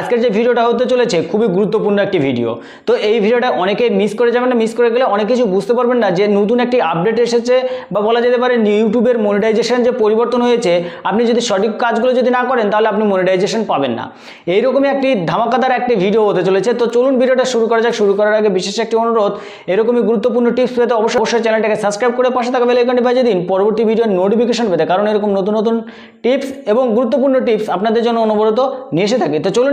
আজকের যে ভিডিওটা হতে চলেছে খুবই গুরুত্বপূর্ণ একটি ভিডিও। তো এই ভিডিওটা অনেকে মিস করে যাবেন না মিস করে গেলে অনেক কিছু বুঝতে পারবেন না যে নতুন একটি আপডেট এসেছে বা বলা যেতে পারে ইউটিউবের মনিটাইজেশন যে পরিবর্তন হয়েছে, আপনি যদি সঠিক কাজগুলো যদি না করেন তাহলে আপনি মনিটাইজেশন পাবেন না। এইরকমই একটি ধামাকাদার একটি ভিডিও হতে চলেছে। তো চলুন ভিডিওটা শুরু করা যাক। শুরু করার আগে বিশেষ একটি অনুরোধ, এরকমই গুরুত্বপূর্ণ টিপস পেতে অবশ্যই অবশ্যই চ্যানেলটাকে সাবস্ক্রাইব করে পাশে থাকা বেল আইকনটি বাজিয়ে দিন। পরবর্তী ভিডিওর নোটিফিকেশন পেতে, কারণ এরকম নতুন নতুন টিপস এবং গুরুত্বপূর্ণ টিপস আপনাদের জন্য অনবরত নিয়ে এসে থাকে। তো চলুন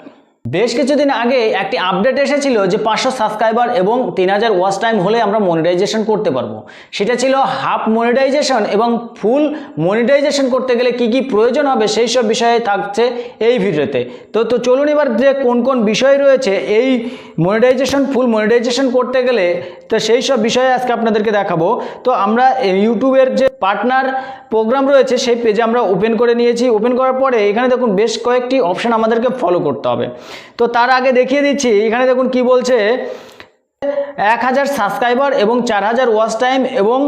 বেশ কিছুদিন আগে একটি আপডেট এসেছিল যে পাঁচশো সাবস্ক্রাইবার এবং তিন হাজার ওয়াচ টাইম হলে আমরা মনিটাইজেশন করতে পারব। সেটা ছিল হাফ মনিটাইজেশন এবং ফুল মনিটাইজেশন করতে গেলে কি কি প্রয়োজন হবে সেই সব বিষয়ে থাকছে এই ভিডিওতে। তো তো চলুন এবার যে কোন কোন বিষয় রয়েছে, এই মনিটাইজেশন, ফুল মনিটাইজেশন করতে গেলে তো সেই সব বিষয়ে আজকে আপনাদেরকে দেখাবো। তো আমরা ইউটিউবের যে পার্টনার প্রোগ্রাম রয়েছে, সেই পেজে আমরা ওপেন করে নিয়েছি। ওপেন করার পরে এখানে দেখুন বেশ কয়েকটি অপশান আমাদেরকে ফলো করতে হবে। তো তার আগে দেখিয়ে দিচ্ছি এখানে দেখুন কি বলছে এক হাজার সাবস্ক্রাইবার এবং চার হাজার ওয়াচ টাইম এবং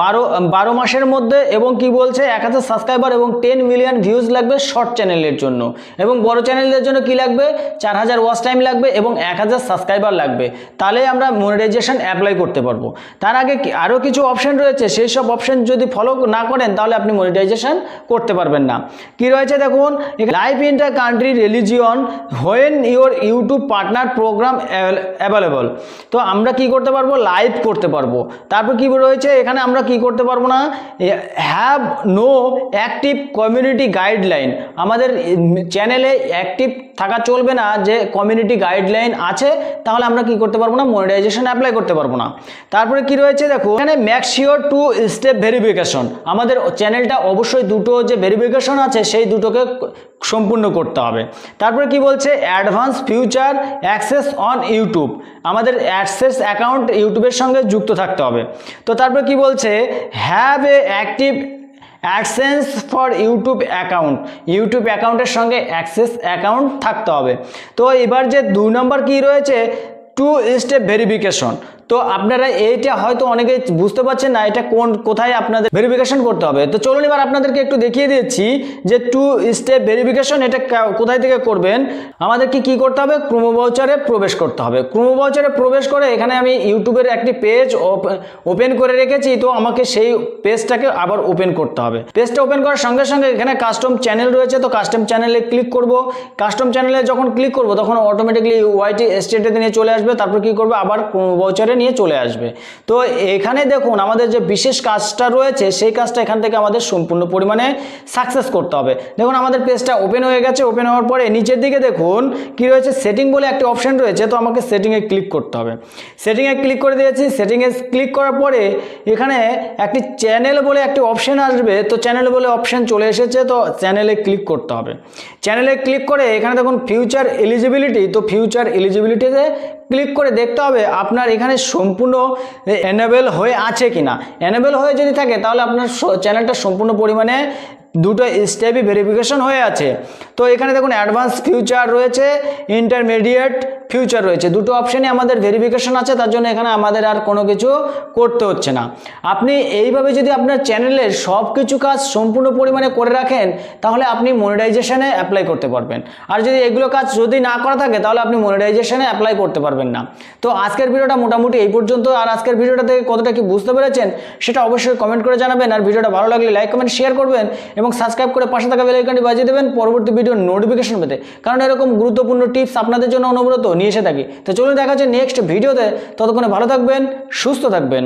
বারো বারো মাসের মধ্যে এবং কি বলছে? এক হাজার সাবস্ক্রাইবার এবং টেন মিলিয়ন ভিউজ লাগবে শর্ট চ্যানেলের জন্য। এবং বড় চ্যানেলদের জন্য কি লাগবে? চার হাজার ওয়াচ টাইম লাগবে এবং এক হাজার সাবস্ক্রাইবার লাগবে। তাহলে আমরা মনিটাইজেশন অ্যাপ্লাই করতে পারব। তার আগে আরও কিছু অপশন রয়েছে। সেই সব অপশন যদি ফলো না করেন, তাহলে আপনি মনিটাইজেশন করতে পারবেন না। কি রয়েছে দেখুন? Live inter country religion when your YouTube partner program available তো আমরা কি করতে পারব? লাইভ করতে পারব। তারপর কি রয়েছে? এখানে আমরা কি করতে পারব না? Have no active community guideline আমাদের চ্যানেলে অ্যাক্টিভ থাকা চলবে না যে কমিউনিটি গাইডলাইন আছে, তাহলে আমরা কি করতে পারব না? মনিটাইজেশন অ্যাপ্লাই করতে পারব না। তারপরে কি রয়েছে? দেখো, এখানে ম্যাক্সিওর টু স্টেপ ভেরিফিকেশন আমাদের চ্যানেলটা অবশ্যই দুটো যে ভেরিফিকেশন আছে, সেই দুটোকে সম্পূর্ণ করতে হবে। তারপরে কি বলছে? Advance future access on YouTube আমাদের অ্যাক্সেস অ্যাকাউন্ট ইউটিউবের সঙ্গে যুক্ত থাকতে হবে। তো তারপর কি বলছে? Have a active access for YouTube account YouTube অ্যাকাউন্টের সঙ্গে অ্যাক্সেস অ্যাকাউন্ট থাকতে হবে। তো এবার যে দুই নম্বর কি রয়েছে? টু স্টেপ ভেরিফিকেশন তো আপনারা এইটা হয়তো অনেকে বুঝতে পারছেন না, এটা কোন, কোথায় আপনাদের ভেরিফিকেশন করতে হবে। তো চলুন এবার আপনাদেরকে একটু দেখিয়ে দিচ্ছি যে টু স্টেপ ভেরিফিকেশন এটা কোথায় থেকে করবেন, আমাদেরকে কি করতে হবে? ক্রোমো ভাউচারে প্রবেশ করতে হবে। ক্রোমো প্রবেশ করে এখানে আমি ইউটিউবের একটি পেজ ওপেন করে রেখেছি, তো আমাকে সেই পেজটাকে আবার ওপেন করতে হবে। পেজটা ওপেন করার সঙ্গে সঙ্গে এখানে কাস্টম চ্যানেল রয়েছে, তো কাস্টম চ্যানেলে ক্লিক করব। কাস্টম চ্যানেলে যখন ক্লিক করব, তখন অটোমেটিকলি ওয়াইটি স্টেটে নিয়ে চলে আসবে, তারপর কি করবে? আবার ভাউচারে নিয়ে চলে আসবে। তো এখানে দেখুন, আমাদের যে বিশেষ কাজটা রয়েছে, সেই কাজটা এখান থেকে আমাদের সম্পূর্ণ পরিমাণে সাকসেস করতে হবে। দেখুন, আমাদের পেজটা ওপেন হয়ে গেছে ওপেন হওয়ার পরে নিচের দিকে দেখুন, কি রয়েছে? সেটিং বলে একটি অপশান রয়েছে, তো আমাকে সেটিংয়ে ক্লিক করতে হবে। সেটিংয়ে ক্লিক করে দিয়েছি সেটিংয়ে ক্লিক করার পরে এখানে একটি চ্যানেল বলে একটি অপশান আসবে, তো চ্যানেল বলে অপশান চলে এসেছে, তো চ্যানেলে ক্লিক করতে হবে। চ্যানেলে ক্লিক করে এখানে দেখুন ফিউচার এলিজিবিলিটি তো ফিউচার এলিজিবিলিটিতে ক্লিক করে দেখতে হবে, আপনার এখানে সম্পূর্ণ এনেবেল হয়ে আছে কিনা? এনেবেল হয়ে যদি থাকে তাহলে আপনার চ্যানেলটা সম্পূর্ণ পরিমাণে দুটো স্টেপই ভেরিফিকেশন হয়ে আছে। তো এখানে দেখুন অ্যাডভান্স ফিউচার রয়েছে ইন্টারমিডিয়েট ফিউচার রয়েছে। দুটো অপশানই আমাদের ভেরিফিকেশন আছে, তার জন্য এখানে আমাদের আর কোনো কিছু করতে হচ্ছে না। আপনি এইভাবে যদি আপনার চ্যানেলের সব কিছু কাজ সম্পূর্ণ পরিমাণে করে রাখেন, তাহলে আপনি মনিটাইজেশনে অ্যাপ্লাই করতে পারবেন। আর যদি এগুলো কাজ যদি না করা থাকে, তাহলে আপনি মনিটাইজেশনে অ্যাপ্লাই করতে পারবেন না। তো আজকের ভিডিওটা মোটামুটি এই পর্যন্ত। আর আজকের ভিডিওটা থেকে কতটা কি বুঝতে পেরেছেন, সেটা অবশ্যই কমেন্ট করে জানাবেন। আর ভিডিওটা ভালো লাগলে লাইক কমেন্ট শেয়ার করবেন। এবং সাবস্ক্রাইব করে পাশে থাকা বেলাইকানটি বাজিয়ে দেবেন পরবর্তী ভিডিও নোটিফিকেশন পেতে। কারণ এরকম গুরুত্বপূর্ণ টিপস আপনাদের জন্য অনবরত নিয়ে এসে থাকি। তো চলুন দেখা যাচ্ছে নেক্সট ভিডিওতে ততক্ষণে ভালো থাকবেন, সুস্থ থাকবেন।